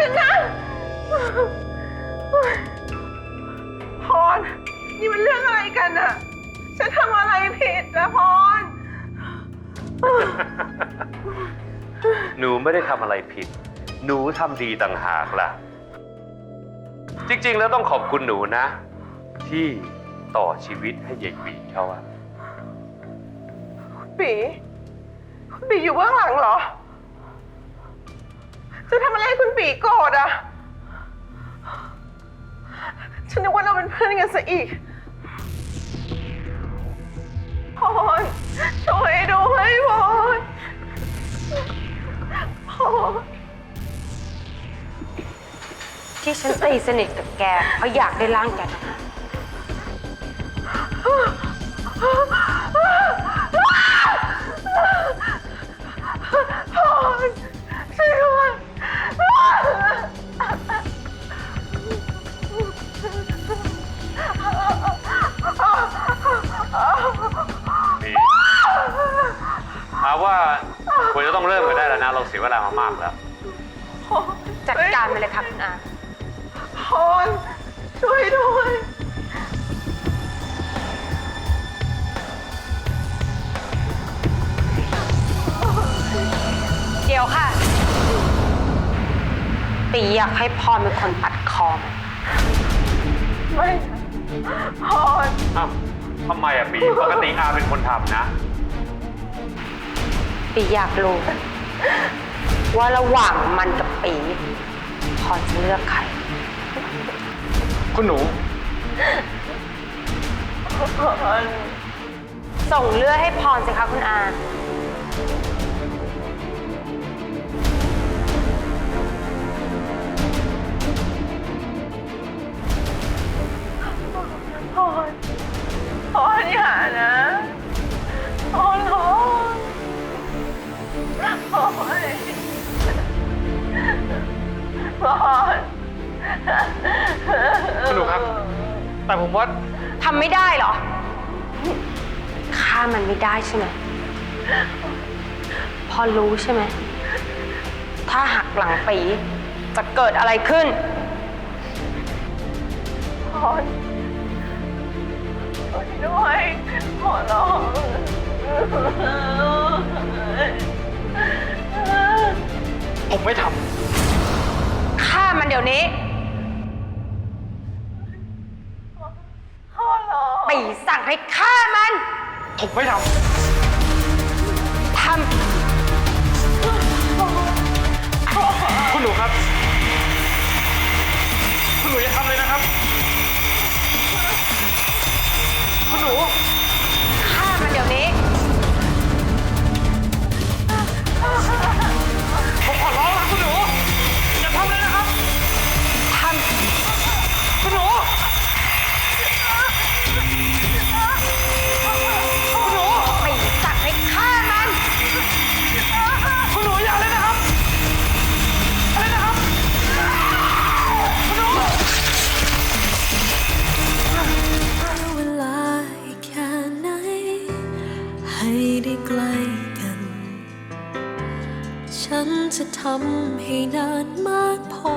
ฉันนะพรนี่มันเรื่องอะไรกันอะฉันทำอะไรผิดนะพร หนูไม่ได้ทำอะไรผิด หนูทำดีต่างหากล่ะ จริง ๆ แล้วต้องขอบคุณหนูนะ ที่ต่อชีวิตให้ยายหวีเขาอะปีคุณปีอยู่เบื้องหลังเหรอ จะทำอะไรให้คุณปีโกรธอะ ฉันนึกว่าเราเป็นเพื่อนกันซะอีกพรช่วยด้วยพรพรที่ฉันตีสนิทกับแกเพราะอยากได้ร่างแกนะ ว่าควรจะต้องเริ่มกันได้แล้วนะ เราเสียเวลามามากแล้ว จัดการไปเลยค่ะคุณอาพรช่วยด้วย เดี๋ยวค่ะ ตีอยากให้พรเป็นคนตัดคอมันไม่พรอ้าวทำไมอะปีปกติอาเป็นคนทำนะ ปีอยากรู้ ว่าระหว่างมันกับปีพรจะเลือกใคร คุณหนูพรส่งเลือดให้พรสิคะคุณอา แต่ผมว่าทำไม่ได้เหรอฆ่ามันไม่ได้ใช่ไหมพอรู้ใช่ไหม ถ้าหักหลังปีจะเกิดอะไรขึ้นพรช่วยด้วยขอร้องผมไม่ทฆ่ามันเดี๋ยวนี้ ขอร้อง ปีสั่งให้ฆ่ามันำผมไม่ททำ ให้ได้ใกล้กัน ฉันจะทำให้นานมากพอ